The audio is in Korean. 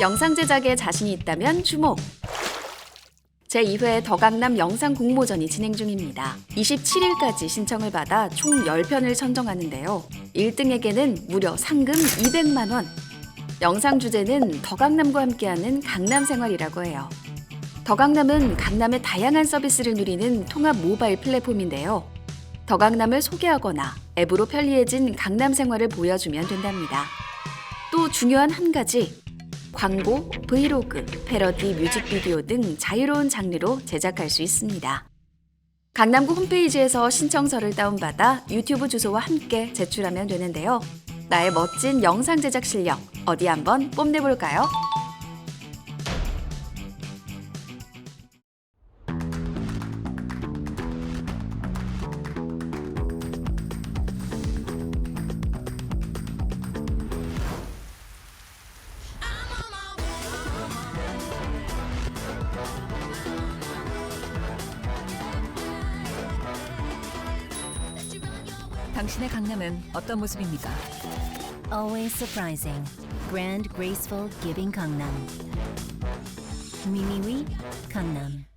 영상 제작에 자신이 있다면 주목. 제2회 더강남 영상 공모전이 진행 중입니다. 27일까지 신청을 받아 총 10편을 선정하는데요. 1등에게는 무려 상금 200만 원. 영상 주제는 더강남과 함께하는 강남 생활이라고 해요. 더강남은 강남의 다양한 서비스를 누리는 통합 모바일 플랫폼인데요. 더강남을 소개하거나 앱으로 편리해진 강남 생활을 보여주면 된답니다. 또 중요한 한 가지, 광고, 브이로그, 패러디, 뮤직비디오 등 자유로운 장르로 제작할 수 있습니다. 강남구 홈페이지에서 신청서를 다운받아 유튜브 주소와 함께 제출하면 되는데요. 나의 멋진 영상 제작 실력 어디 한번 뽐내볼까요? 당신의 강남은 어떤 모습입니까? Always surprising. Grand, graceful, giving Gangnam. Mimiwi, Gangnam.